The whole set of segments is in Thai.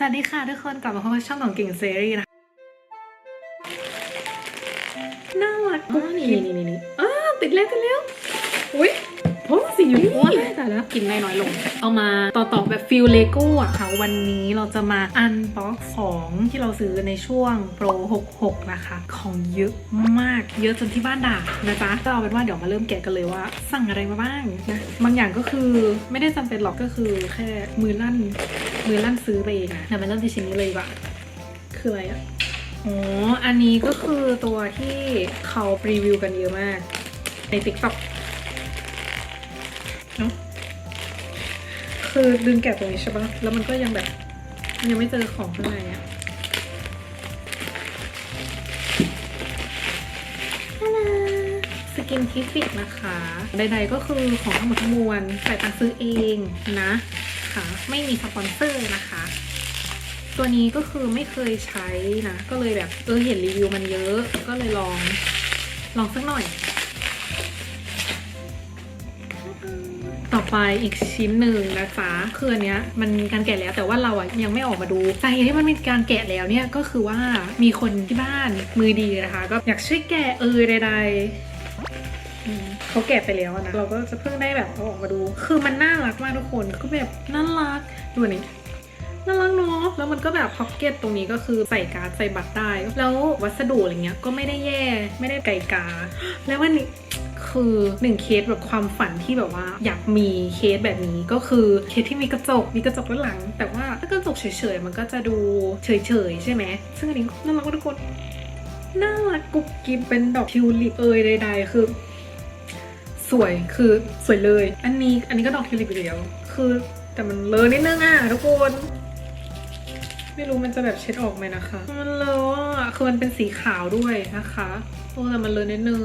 สวัสดีค่ะทุกคนกลับมาพบกับช่องของเก่งเซรีนะน่ารักอ๋อนี่นี่นี่นี่อ้าวติดแล้วติดแล้วอุ้ย โอ้สีอยู่นี่แต่แล้วกินได้น้อยลง เอามาต่อต่อแบบฟิลเลโก้อะค่ะ วันนี้เราจะมาอันบ็อกซ์ของที่เราซื้อในช่วงโปร 66 นะคะ ของเยอะมาก เยอะจนที่บ้านด่านะจ๊ะก็เอาเป็นว่าเดี๋ยวมาเริ่มแกะกันเลยว่า สั่งอะไรมาบ้างนะ บางอย่างก็คือไม่ได้จำเป็นหรอกก็คือแค่มือลั่น มือลั่นซื้อไปเองอะเดี๋ยวมาเริ่มที่ชิ้นนี้เลยดีกว่าคืออะไรอะอ๋อ อันนี้ก็คือตัวที่เขารีวิวกันเยอะมากใน TikTok เน คือดึงแกะตรงนี้ใช่ปะแล้วมันก็ยังแบบยังไม่เจอของข้างในอะสกินทิฟิกนะคะ ใดๆก็คือของทั้งหมดทั้งมวลใส่ตังค์ซื้อเองนะค่ะ ไม่มีสปอนเซอร์นะคะ ตัวนี้ก็คือไม่เคยใช้นะ ก็เลยแบบเออเห็นรีวิวมันเยอะ ก็เลยลองลองสักหน่อย ไปอีกชิ้นหนึ่งนะจ๊ะคืออันเนี้ยมันมีการแกะแล้วแต่ว่าเราอะยังไม่ออกมาดูสาเหตุที่มันมีการแกะแล้วเนี่ยก็คือว่ามีคนที่บ้านมือดีนะคะ ก็อยากช่วยแกะเออใดๆเขาแกะไปแล้วนะเราก็จะเพิ่งได้แบบเอาออกมาดู คือมันน่ารักมากทุกคนคือแบบน่ารักดูนนี้น่ารักเนาะ แล้วมันก็แบบพ็อกเก็ตตรงนี้ก็คือใส่การ์ดใส่บัตรได้ แล้ววัสดุอะไรเงี้ยก็ไม่ได้แย่ ไม่ได้ไก่กา แล้ววันนี้ คือหนึ่งเคสแบบความฝันที่แบบว่า อยากมีเคสแบบนี้ก็คือเคสที่มีกระจกมีกระจกด้านหลัง แต่ว่าถ้ากระจกเฉยๆมันก็จะดูเฉยๆใช่ไหมซึ่งอันนี้น่ารักทุกคนน่ารักกุ๊บกิ๊บเป็นดอกทิวลิปเอยใดๆคือ สวยคือสวยเลย อันนี้อันนี้ก็ดอกทิวลิปอยู่แล้วคือแต่มันเลอะนิดนึงอะทุกคนไม่รู้มันจะแบบเช็ดออกไหมนะคะ มันเลอะคือมันเป็นสีขาวด้วยนะคะ โอ้แต่มันเลอะนิดนึง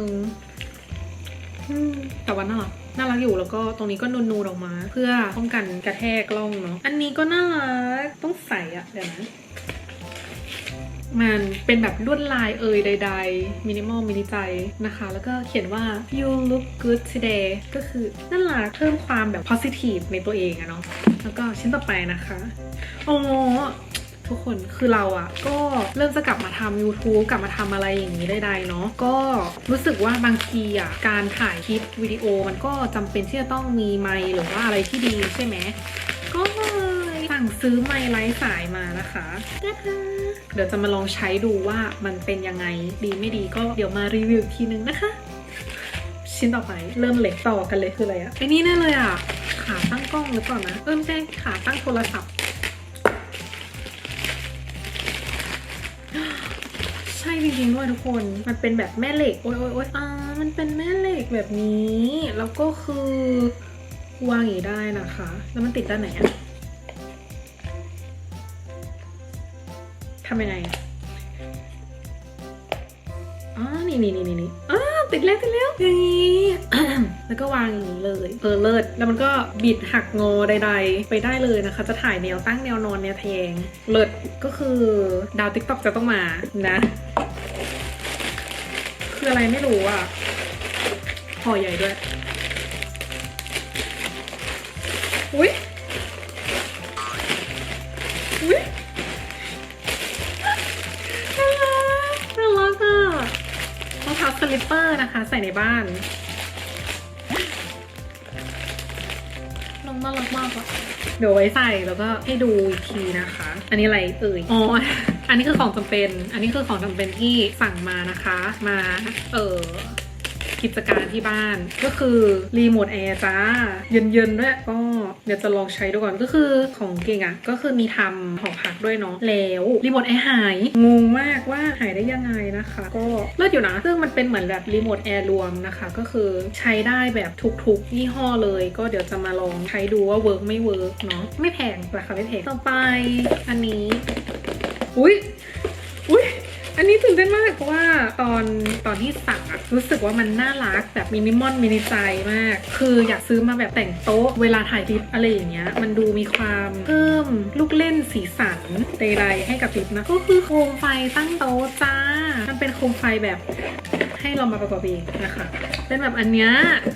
แต่ว่าน่ารักน่ารักอยู่แล้วก็ตรงนี้ก็นูนๆออกมา เพื่อป้องกันกระแทกกล้องเนาะอันนี้ก็น่ารักต้องใส่อะเดี๋ยวนะมันเป็นแบบลวดลายเอ่ยใดๆมินิมอลมินิใจนะคะ แล้วก็เขียนว่า you look good today ก็คือน่ารักเพิ่มความแบบ positive ในตัวเองอะเนาะแล้วก็ชิ้นต่อไปนะคะ โอ้ ทุกคนคือเราอะก็เริ่มจะกลับมาทำ YouTube กลับมาทำอะไรอย่างนี้ใดๆเนาะก็รู้สึกว่าบางทีอะการถ่ายคลิปวิดีโอมันก็จำเป็นที่จะต้องมีไมค์หรือว่าอะไรที่ดีใช่ไหมก็เลยสั่งซื้อไมค์ไร้สายมานะคะเดี๋ยวจะมาลองใช้ดูว่ามันเป็นยังไงดีไม่ดีก็เดี๋ยวมารีวิวอีกทีนึงนะคะ ชิ้นต่อไปเริ่มเหล็กต่อกันเลยคืออะไรอะไอ้นี่แน่เลยอะขาตั้งกล้องหรือเปล่านะเออไม่ใช่ขาตั้งโทรศัพท์ ใช่จริงๆด้วยทุกคน มันเป็นแบบแม่เหล็ก โอ๊ยโอ๊ยโอ๊ยอ่ามันเป็นแม่เหล็กแบบนี้ แล้วก็คือวางอย่างนี้ได้นะคะ แล้วมันติดด้านไหนอะทำยังไงอะอ๋อนี่นี่นี่นี่นี่อ้าติดแล้วติดแล้วอย่างนี้แล้วก็วางอย่างนี้เลย เออเลิศ แล้วมันก็บิดหักงอใดๆ ไปได้เลยนะคะ จะถ่ายแนวตั้งแนวนอนแนวแทงเลิศ ก็คือดาวติ๊กต็อกจะต้องมานะ คืออะไรไม่รู้อะห่อใหญ่ด้วย อุ้ยอุ้ยน่ารักน่ารักอะรองเท้าสลิปเปอร์นะคะ ใส่ในบ้านน้องน่ารักมากอะเดี๋ยวไว้ใส่แล้วก็ให้ดูอีกทีนะคะ อันนี้อะไรเอ่ย อ๋อ อันนี้คือของจำเป็น อันนี้คือของจำเป็นที่สั่งมานะคะ มาเออกิจการที่บ้านก็คือรีโมทแอร์จ้า เย็นๆด้วยก็เดี๋ยวจะลองใช้ดูก่อนก็คือของเก่งอะ่ะ ก็คือมีทำหอพักด้วยเนาะแล้วรีโมทแอร์หาย งงมากว่าหายได้ยังไงนะคะ ก็เลิศอยู่นะซึ่งมันเป็นเหมือนแบบรีโมทแอร์รวมนะคะ ก็คือใช้ได้แบบทุกๆยี่ห้อเลย ก็เดี๋ยวจะมาลองใช้ดูว่าเวิร์กไม่เวิร์กเนาะไม่แพงราคาไม่แพงต่อไปอันนี้ อุ้ยอุ้ยอันนี้ตื่นเต้นมากเพราะว่าตอนตอนที่สั่งอะรู้สึกว่ามันน่ารักแบบมินิมอลมินิใจมาก คืออยากซื้อมาแบบแต่งโต๊ะ เวลาถ่ายคลิปอะไรอย่างเงี้ย มันดูมีความเพิ่มลูกเล่นสีสันใดๆให้กับคลิปนะ ก็คือโคมไฟตั้งโต๊ะจ้า มันเป็นโคมไฟแบบให้เรามาประกอบเองนะคะเป็นแบบอันเนี้ย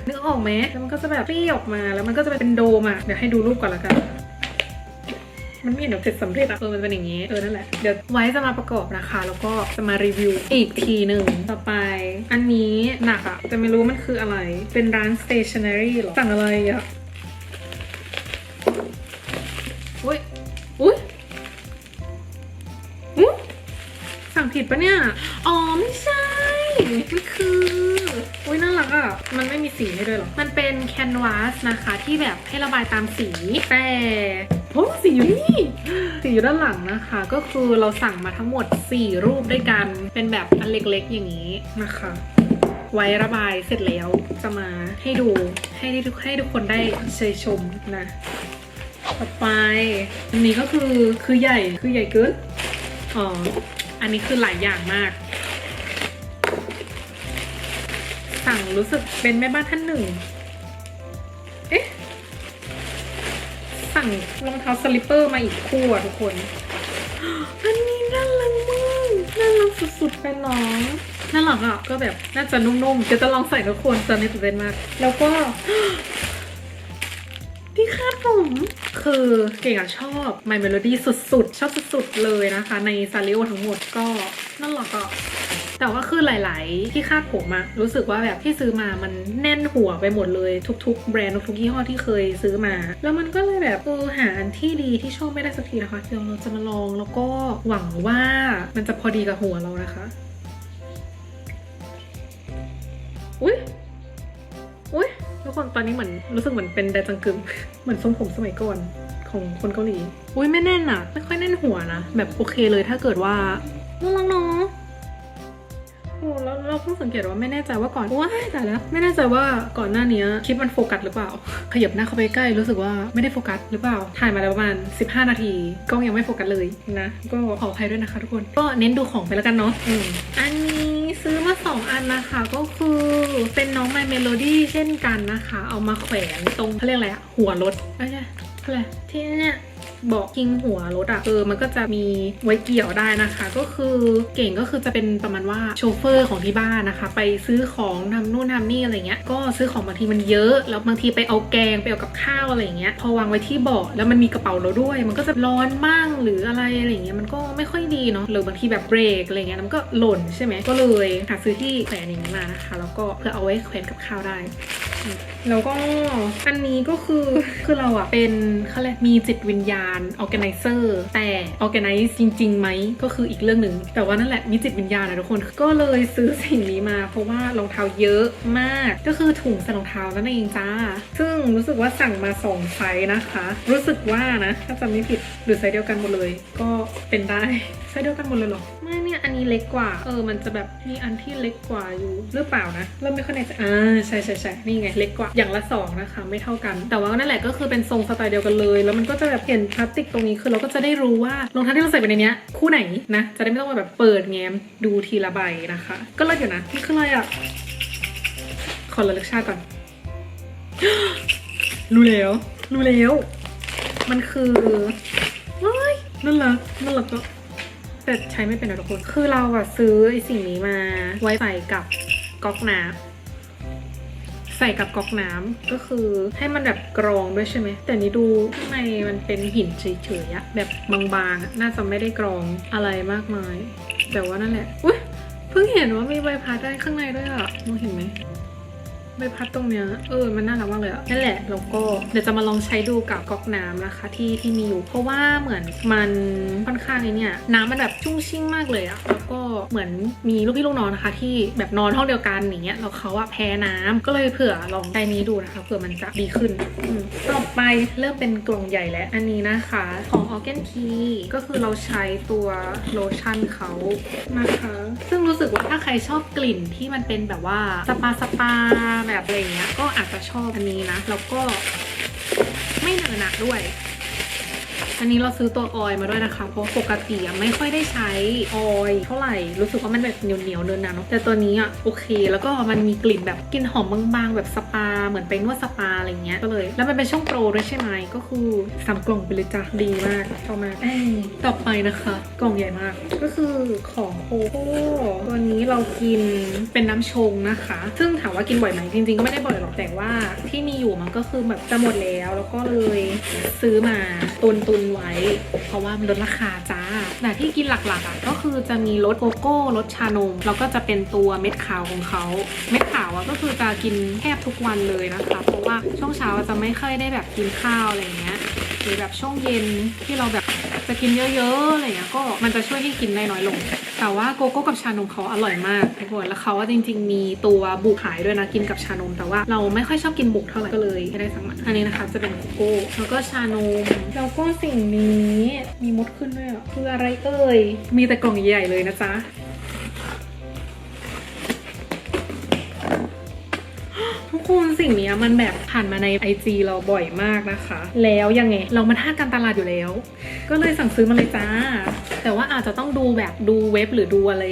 นึกออกไหมแล้วมันก็จะแบบปี้ออกมาแล้วมันก็จะเป็นโดมอะเดี๋ยวให้ดูรูปก่อนละกัน มันไม่เห็นแบบเสร็จสำเร็จอะเออมันเป็นอย่างงี้ เออนั่นแหละ เดี๋ยวไว้จะมาประกอบนะคะ แล้วก็จะมารีวิวอีกทีหนึ่งต่อไป อันนี้หนักอะแต่ไม่รู้มันคืออะไร เป็นร้าน stationery หรอ สั่งอะไรอะอุ้ยอุ้ยอุ๊ยสั่งผิดปะเนี่ย อ๋อไม่ใช่มันคืออุ้ยน่ารักอะ มันไม่มีสีให้ด้วยหรอ มันเป็นแคนวาสนะคะที่แบบให้ระบายตามสีแต่ อ้สีอยู่นี่สีอยู่ด้านหลังนะคะ ก็คือเราสั่งมาทั้งหมด 4 รูปด้วยกัน เป็นแบบอันเล็กๆอย่างนี้นะคะ ไว้ระบายเสร็จแล้วจะมาให้ดูให้ทุกให้ทุกคนได้เชยชมนะ ต่อไป อันนี้ก็คือคือใหญ่คือใหญ่เกินอ๋ออันนี้คือหลายอย่างมาก สั่งรู้สึกเป็นแม่บ้านท่านหนึ่ง สั่งรองเท้าสลิปเปอร์มาอีกคู่อะทุกคน อันนี้น่ารักมากน่ารักสุดๆไปน้องน่ารักอะก็แบบน่าจะนุ่มๆ จะจะลองใส่ทุกคนตอนนี้ตื่นเต้นมาก แล้วก็ที่คาดผมคือเก่งอะชอบ My Melody สุดๆ ชอบสุดๆ เลยนะคะ ในซาริโอทั้งหมดก็น่ารักอะ แต่ว่าคือหลาย ๆ ที่คาดผมอะรู้สึกว่าแบบที่ซื้อมามันแน่นหัวไปหมดเลยทุก ๆ แบรนด์ทุกๆยี่ห้อที่เคยซื้อมา แล้วมันก็เลยแบบเออหาอันที่ดีที่ชอบไม่ได้สักทีนะคะเดี๋ยวเราจะมาลองแล้วก็หวังว่ามันจะพอดีกับหัวเรานะคะอุ้ยอุ้ยทุกคนตอนนี้เหมือนรู้สึกเหมือนเป็นไดจังกึมเหมือนทรงผมสมัยก่อนของคนเกาหลี อุ้ยไม่แน่นอะไม่ค่อยแน่นหัวนะ แบบโอเคเลยถ้าเกิดว่าน่ารักเนาะโอ้แล้ว เราเพิ่งสังเกตว่าไม่แน่ใจว่าก่อนว้ายแต่แล้วไม่แน่ใจว่าก่อนหน้านี้คลิปมันโฟกัสหรือเปล่า ขยับหน้าเข้าไปใกล้รู้สึกว่าไม่ได้โฟกัสหรือเปล่า ถ่ายมาแล้วประมาณ 15 นาทีกล้องยังไม่โฟกัสเลยนะ ก็ขออภัยด้วยนะคะทุกคน ก็เน้นดูของไปแล้วกันเนาะอ,อันนี้ซื้อมาสองอันนะคะก็คือเป็นน้อง My Melody เช่นกันนะคะ เอามาแขวนตรงเขาเรียกอะไรอะหัวรถไม่ใช่เขาเรียกที่เนี่ย บอกคิงหัวรถอะเออมันก็จะมีไว้เกี่ยวได้นะคะ ก็คือเก่งก็คือจะเป็นประมาณว่าโชเฟอร์ของที่บ้านนะคะ ไปซื้อของทำนู่นทำนี่อะไรเงี้ยก็ซื้อของบางทีมันเยอะแล้วบางทีไปเอาแกงไปเอากับข้าวอะไรเงี้ยพอวางไว้ที่เบาะแล้วมันมีกระเป๋าเราด้วย มันก็จะร้อนบ้างหรืออะไรอะไรเงี้ยมันก็ไม่ค่อยดีเนาะหรือบางทีแบบเบรกอะไรเงี้ยมันก็หล่นใช่ไหมก็เลยหาซื้อที่แขวนอย่างนี้มานะคะ แล้วก็เพื่อเอาไว้แขวนกับข้าวได้ แล้วก็อันนี้ก็คือคือเราอะเป็นเขาเรียกมีจิตวิญญาณ organizer แต่ organize จริงๆไหมก็คืออีกเรื่องหนึ่ง แต่ว่านั่นแหละมีจิตวิญญาณนะทุกคน ก็เลยซื้อสิ่งนี้มา เพราะว่ารองเท้าเยอะมาก ก็คือถุงใส่รองเท้านั่นเองจ้า ซึ่งรู้สึกว่าสั่งมาสองไซส์นะคะ รู้สึกว่านะ ถ้าจำไม่ผิดหรือไซส์เดียวกันหมดเลย ก็เป็นได้ไซส์เดียวกันหมดเลยเหรอไม่ ยอันนี้เล็กกว่า เออ มันจะแบบมีอันที่เล็กกว่าอยู่หรือเปล่านะ เริ่มไม่ค่อยแน่ใจอ่าใช่ใช่ใช่นี่ไงเล็กกว่าอย่างละสองนะคะ ไม่เท่ากัน แต่ว่านั่นแหละก็คือเป็นทรงสไตล์เดียวกันเลย แล้วมันก็จะแบบเห็นพลาสติกตรงนี้คือเราก็จะได้รู้ว่ารองเท้าที่เราใส่ไปในนี้คู่ไหนนะจะได้ไม่ต้องมาแบบเปิดแง้มดูทีละใบนะคะ ก็เลิศอยู่นะนี่คืออะไรอะขอระลึกชาติก่อนรู้แล้วรู้แล้ว มันคือว้ายน่ารักน่ารักก็ แต่ใช้ไม่เป็นนะทุกคน คือเราอะซื้อไอสิ่งนี้มาไว้ใส่กับก๊อกน้ำใส่กับก๊อกน้ำก็คือให้มันแบบกรองด้วยใช่ไหม แต่นี้ดูข้างในมันเป็นหินเฉยๆอะแบบบางๆอะน่าจะไม่ได้กรองอะไรมากมาย แต่ว่านั่นแหละอุ้ยเพิ่งเห็นว่ามีใบพัดได้ข้างในด้วยอะมองเห็นไหม ใบพัดตรงเนี้ยเออมันน่ารักมากเลยอะนั่นแหละแล้วก็เดี๋ยวจะมาลองใช้ดูกับก๊อกน้ำนะคะ ที่ที่มีอยู่ เพราะว่าเหมือนมันค่อนข้างไอ้เนี่ยน้ำมันแบบชุ่งชิ่งมากเลยอะแล้วก็เหมือนมีลูกพี่ลูกน้องนะคะ ที่แบบนอนห้องเดียวกันอย่างเงี้ยแล้วเขาอะแพ้น้ำก็เลยเผื่อลองใช้นี้ดูนะคะเผื่อมันจะดีขึ้นต่อไปเริ่มเป็นกล่องใหญ่แล้วอันนี้นะคะของ Organ Key ก็คือเราใช้ตัวโลชั่นเขานะคะ ซึ่งรู้สึกว่าถ้าใครชอบกลิ่นที่มันเป็นแบบว่าสปาสปาแบบอะไรเงี้ย ก็อาจจะชอบอันนี้นะ แล้วก็ไม่เหนอะหนักด้วย อันนี้เราซื้อตัวออยมาด้วยนะคะ เพราะปกติไม่ค่อยได้ใช้ออยเท่าไหร่ รู้สึกว่ามันแบบเหนียวเหนียวๆเนินๆเนาะแต่ตัวนี้อะโอเค แล้วก็มันมีกลิ่นแบบกลิ่นหอมบางๆ แบบสปา เหมือนไปนวดสปาอะไรเงี้ยก็เลย แล้วมันเป็นช่องโปรด้วยใช่ไหมก็คือสามกล่องไปเลยจ้ะดีมากชอบมากต่อไปนะคะ กล่องใหญ่มาก ก็คือของโคโค่ตัวนี้เรากินเป็นน้ำชงนะคะ ซึ่งถามว่ากินบ่อยไหมจริงๆก็ไม่ได้บ่อยหรอกแต่ว่าที่มีอยู่มันก็คือแบบจะหมดแล้วแล้วก็เลยซื้อมาตุนตุนๆไว้ เพราะว่ามันลดราคาจ้าแต่ที่กินหลักๆอะก็คือจะมีรสโกโก้รสชานมแล้วก็จะเป็นตัวเม็ดขาวของเขาเม็ดขาวอะก็คือจะกินแทบทุกวันเลยนะคะ เพราะว่าช่วงเช้าจะไม่ค่อยได้แบบกินข้าวอะไรเงี้ยหรือแบบช่วงเย็นที่เราแบบจะกินเยอะๆอะไรเงี้ยก็มันจะช่วยให้กินได้น้อยลง แต่ว่าโกโก้กับชานมเขาอร่อยมากทุกคนแล้วเขาว่าจริง ๆ มีตัวบุกขายด้วยนะกินกับชานม แต่ว่าเราไม่ค่อยชอบกินบุกเท่าไหร่ก็เลยไม่ได้สั่งมาอันนี้นะคะจะเป็นโกโก้แล้วก็ชานมแล้วก็สิ่งนี้มีมดขึ้นด้วยอะคืออะไรเอ่ยมีแต่กล่องใหญ่เลยนะจ๊ะ คนสิ่งนี้มันแบบผ่านมาใน IG เราบ่อยมากนะคะ แล้วยังไง เรามาท่าการตลาดอยู่แล้ว ก็เลยสั่งซื้อมาเลยจ้า แต่ว่าอาจจะต้องดูแบบดูเว็บหรือดูอะไร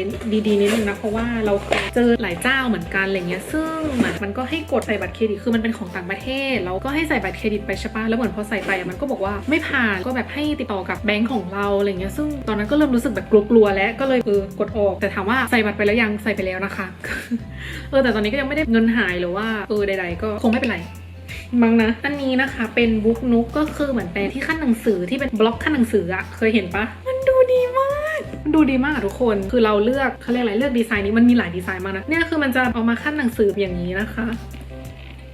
ดีๆนิดนึงนะ เพราะว่าเราเจอหลายเจ้าเหมือนกันอะไรเงี้ย ซึ่งเหมือนมันก็ให้กดใส่บัตรเครดิต คือมันเป็นของต่างประเทศเราก็ให้ใส่บัตรเครดิตไปใช่ปะแล้วเหมือนพอใส่ไปมันก็บอกว่าไม่ผ่าน ก็แบบให้ติดต่อกับแบงก์ของเราอะไรเงี้ย ซึ่งตอนนั้นก็เริ่มรู้สึกแบบกลัวๆแล้ว ก็เลยเออกดออก แต่ถามว่าใส่บัตรไปแล้วยัง ใส่ไปแล้วนะคะ เออ แต่ตอนนี้ก็ยังไม่ได้เงินหายหรือว่าเออใด ๆ ก็คงไม่เป็นไรมั้งนะ อันนี้นะคะเป็นบุ๊กนุกก็คือเหมือนเป็นที่ขั้นหนังสือที่เป็นบล็อกขั้นหนังสืออะเคยเห็นปะมันดูดีมากมันดูดีมากอะทุกคน คือเราเลือกเขาเรียกอะไรเลือกดีไซน์นี้มันมีหลายดีไซน์มากนะ เนี่ยคือมันจะเอามาขั้นหนังสืออย่างนี้นะคะ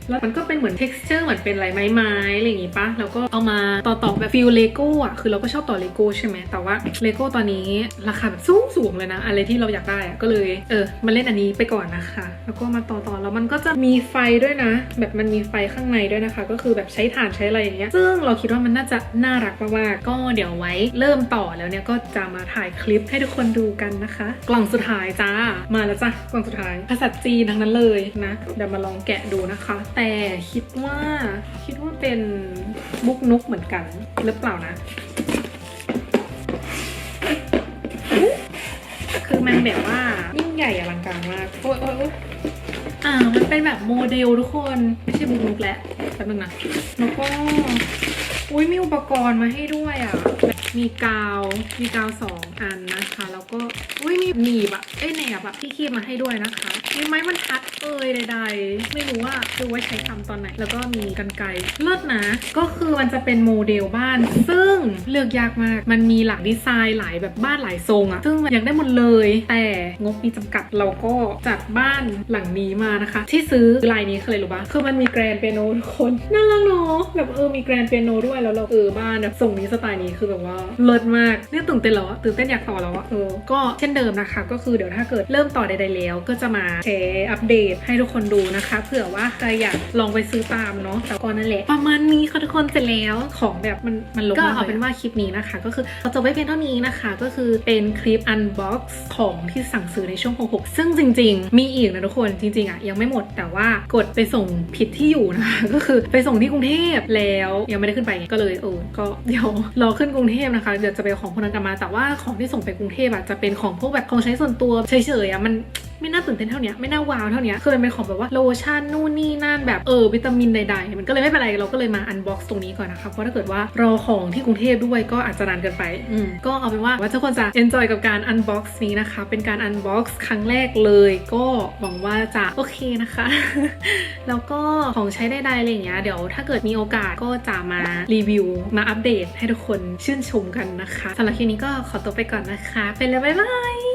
แล้วมันก็เป็นเหมือน texture เหมือนเป็นลายไม้ๆอะไรอย่างงี้ปะแล้วก็เอามาต่อต่อแบบฟิลเลโก้อะคือเราก็ชอบต่อเลโก้ใช่ไหมแต่ว่าเลโก้ตอนนี้ราคาแบบสูงสูงเลยนะ อะไรที่เราอยากได้อะก็เลยเออมาเล่นอันนี้ไปก่อนนะคะ แล้วก็มาต่อต่อแล้วมันก็จะมีไฟด้วยนะ แบบมันมีไฟข้างในด้วยนะคะ ก็คือแบบใช้ถ่านใช้อะไรอย่างเงี้ยซึ่งเราคิดว่ามันน่าจะน่ารักมากๆก็เดี๋ยวไว้เริ่มต่อแล้วเนี่ยก็จะมาถ่ายคลิปให้ทุกคนดูกันนะคะ กล่องสุดท้ายจ้ามาแล้วจ้ะกล่องสุดท้ายภาษาจีนทั้งนั้นเลยนะเดี๋ยวมาลองแกะดูนะคะแต่คิดว่าคิดว่าเป็นบุกนุกเหมือนกันหรือเปล่านะคือมันแบบว่ายิ่งใหญ่อลังการมากโอ้ยโอ๊ยอ๊ยอ่ามันเป็นแบบโมเดลทุกคนไม่ใช่บุกนุกแล้วแป๊บนึงนะแล้วก็อุ้ยมีอุปกรณ์มาให้ด้วยอะแบ มีกาว มีกาวสองอันนะคะ แล้วก็ อุ้ยมีหนีบอะเอ้ยแหนบอะที่คีบมาให้ด้วยนะคะ มีไม้บรรทัดเอ่ยใด ๆ ไม่รู้ว่าคือไว้ใช้ทำตอนไหน แล้วก็มีกันไกรเลิศนะ ก็คือมันจะเป็นโมเดลบ้าน ซึ่งเลือกยากมาก มันมีหลายดีไซน์หลายแบบบ้านหลายทรงอะซึ่งอยากได้หมดเลย แต่งบมีจำกัด เราก็จัดบ้านหลังนี้มานะคะ ที่ซื้อลายนี้คืออะไรรู้ปะคือมันมีแกรนเปียโนทุกคน น่ารักเนาะ แบบเออ มีแกรนเปียโนด้วย แล้วเราเออบ้านแบบทรงนี้สไตล์นี้คือแบบว่าเลิศมากเนี่ยตื่นเต้นแล้วอะตื่นเต้นอยากต่อแล้วอะเออก็เช่นเดิมนะคะ ก็คือเดี๋ยวถ้าเกิดเริ่มต่อใดๆแล้ว ก็จะมาแชร์อัปเดตให้ทุกคนดูนะคะ เผื่อว่าใครอยากลองไปซื้อตามเนาะแต่ก่อนนั่นแหละประมาณนี้ค่ะทุกคนเสร็จแล้วของแบบมันมันลงก็เอาเป็นว่าคลิปนี้นะคะ ก็คือเราจบไว้เพียงเท่านี้นะคะ ก็คือเป็นคลิป unbox ของที่สั่งซื้อในช่วง66ซึ่งจริง ๆ มีอีกนะทุกคนจริงๆอะยังไม่หมดแต่ว่ากดไปส่งผิดที่อยู่นะคะก็คือไปส่งที่กรุงเทพแล้วยังไม่ได้ขึ้นไปก็เลยเออก็เดี๋ยวรอขึ้นกรุงเทพนะคะเดี๋ยวจะไปของพวกนั้นกันมา แต่ว่าของที่ส่งไปกรุงเทพอะจะเป็นของพวกแบบของใช้ส่วนตัวเฉยๆอะมัน ไม่น่าตื่นเต้นเท่านี้ไม่น่าว้าวเท่านี้คือมันเป็นของแบบว่าโลชั่นนู่นนี่นั่นแบบเออวิตามินใดๆ มันก็เลยไม่เป็นไรเราก็เลยมาอันบ็อกซ์ตรงนี้ก่อนนะคะเพราะถ้าเกิดว่ารอของที่กรุงเทพด้วยก็อาจจะนานเกินไปอืมก็เอาเป็นว่าว่าทุกคนจะ enjoy กับการอันบ็อกซ์นี้นะคะ เป็นการอันบ็อกซ์ครั้งแรกเลย ก็หวังว่าจะโอเคนะคะ แล้วก็ของใช้ใดๆอะไรอย่างเงี้ยเดี๋ยวถ้าเกิดมีโอกาสก็จะมารีวิวมาอัปเดตให้ทุกคนชื่นชมกันนะคะสำหรับคลิปนี้ก็ขอตัวไปก่อนนะคะไปแล้วบ๊ายบาย